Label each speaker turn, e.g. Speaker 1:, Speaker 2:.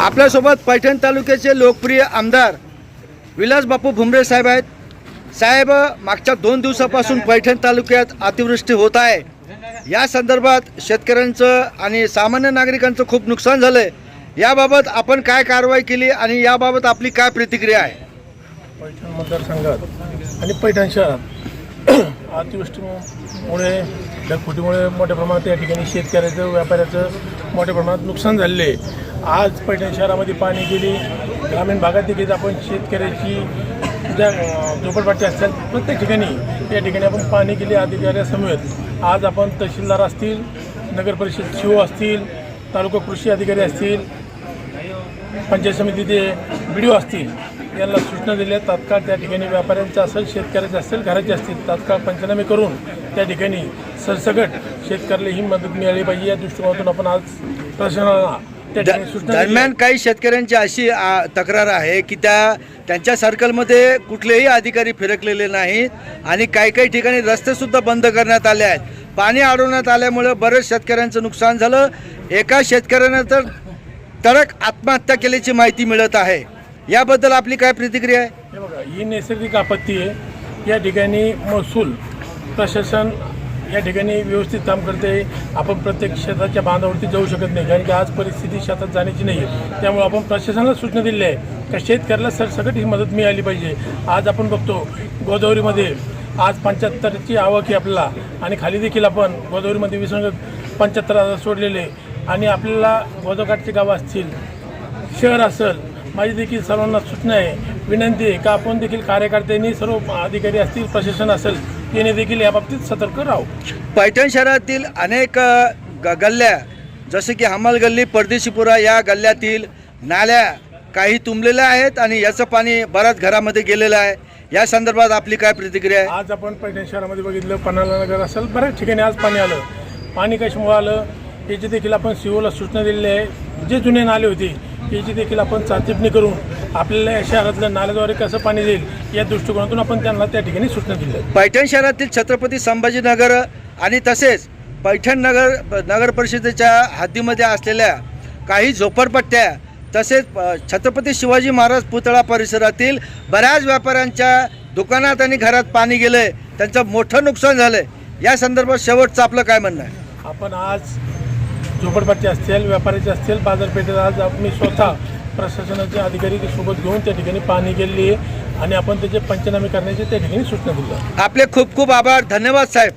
Speaker 1: आपल्यासोबत पैठण तालुक्याचे लोकप्रिय आमदार विलास बापू भुमरे साहेब आहेत. साहेब मागच्या दोन दिवसापासून पैठण तालुक्यात अतिवृष्टी होत आहे. या संदर्भात शेतकऱ्यांचं आणि सामान्य नागरिकांचं खूप नुकसान झालंय. याबाबत आपण काय कारवाई केली आणि याबाबत आपली काय प्रतिक्रिया आहे?
Speaker 2: पैठण मतदारसंघात आणि पैठण शहरात अतिवृष्टीमुळे ढगफुटीमुळे मोठ्या प्रमाणात या ठिकाणी शेतकऱ्याचं व्यापाऱ्याचं मोठ्या प्रमाणात नुकसान झालेलं आहे. आज पैठण शहरामध्ये पाणी गेली. ग्रामीण भागात देखील आपण शेतकऱ्याची ज्या अं, झोपडपट्टी असतात प्रत्येक ठिकाणी या ठिकाणी आपण पाणी गेली अधिकाऱ्यासमवेत आज आपण तहसीलदार असतील नगर परिषद शिव असतील तालुका कृषी अधिकारी असतील पंचायत समितीचे बी डी असतील यांना सूचना दिल्या. तात्काळ त्या ठिकाणी व्यापाऱ्यांचं असेल शेतकऱ्याचे असेल घराचे असतील तात्काळ पंचनामे करून त्या ठिकाणी सरसकट शेतकऱ्याला ही मदत मिळाली पाहिजे. या दृष्टिकोनातून आपण आज प्रशासनाला
Speaker 1: दरम्यान काही शेतकऱ्यांची अशी तक्रार आहे की त्या त्यांच्या सर्कलमध्ये कुठलेही अधिकारी फिरकलेले नाहीत आणि काही काही ठिकाणी रस्ते सुद्धा बंद करण्यात आले आहेत. पाणी अडवण्यात आल्यामुळे बरेच शेतकऱ्यांचं नुकसान झालं. एका शेतकऱ्यानं तर तडक आत्महत्या केल्याची माहिती मिळत आहे. याबद्दल आपली काय प्रतिक्रिया आहे?
Speaker 2: बघा ही नैसर्गिक आपत्ती आहे. या ठिकाणी महसूल प्रशासन या ठिकाणी व्यवस्थित काम करते. आपण प्रत्येक शेताच्या बांधावरती जाऊ शकत नाही. कारण की आज परिस्थिती शेतात जाण्याची नाही आहे त्यामुळे आपण प्रशासनाला सूचना दिल्या आहे का शेतकऱ्याला सरसकट ही मदत मिळाली पाहिजे. आज आपण बघतो गोदावरीमध्ये आज पंच्याहत्तरची आवक आहे आपल्याला. आणि खाली देखील आपण गोदावरीमध्ये विसंगत पंच्याहत्तर हजार सोडलेले आणि आपल्याला गोदाकाठचे गावं असतील शहर असेल माझी देखील सर्वांना सूचना आहे विनंती आहे का आपण देखील कार्यकर्त्यांनी सर्व अधिकारी असतील प्रशासन असेल याने देखील याबाबतीत सतर्क राहू
Speaker 1: पैठण शहरातील अनेक ग गल्ल्या जसे की हमाल गल्ली परदेशीपुरा या गल्ल्यातील नाल्या काही तुंबलेल्या आहेत आणि याचं पाणी बऱ्याच घरामध्ये गेलेलं आहे. या संदर्भात आपली काय प्रतिक्रिया आहे?
Speaker 2: आज आपण पैठण शहरामध्ये बघितलं पन्हाळा नगर असेल बऱ्याच ठिकाणी आज पाणी आलं. पाणी कशामुळे आलं? याची देखील आपण सीओला सूचना दिलेली आहे. जे जुने नाले होते याची देखील आपण चाचपणी करून आपल्याला या शहरातल्या नाल्याद्वारे कसं पाणी देईल या दृष्टिकोनातून आपण त्यांना त्या ठिकाणी सूचना दिल्या
Speaker 1: पैठण शहरातील छत्रपती संभाजीनगर आणि तसेच पैठण नगर नगर परिषदेच्या हद्दीमध्ये असलेल्या काही झोपडपट्ट्या तसेच छत्रपती शिवाजी महाराज पुतळा परिसरातील बऱ्याच व्यापाऱ्यांच्या दुकानात आणि घरात पाणी गेलंय. त्यांचं मोठं नुकसान झालंय. या संदर्भात शेवटचं आपलं काय म्हणणं आहे?
Speaker 2: आपण आज झोपडपट्टी असतील व्यापाऱ्याचे असतील बाजारपेठेत आज मी स्वतः प्रशासनाचे अधिकारी सोबत घेऊन त्या ठिकाणी पाणी गेलेली आणि आपण त्याचे पंचनामे करण्याची त्या ठिकाणी सूचना दिल्या
Speaker 1: आपले खूप खूप आभार. धन्यवाद साहेब.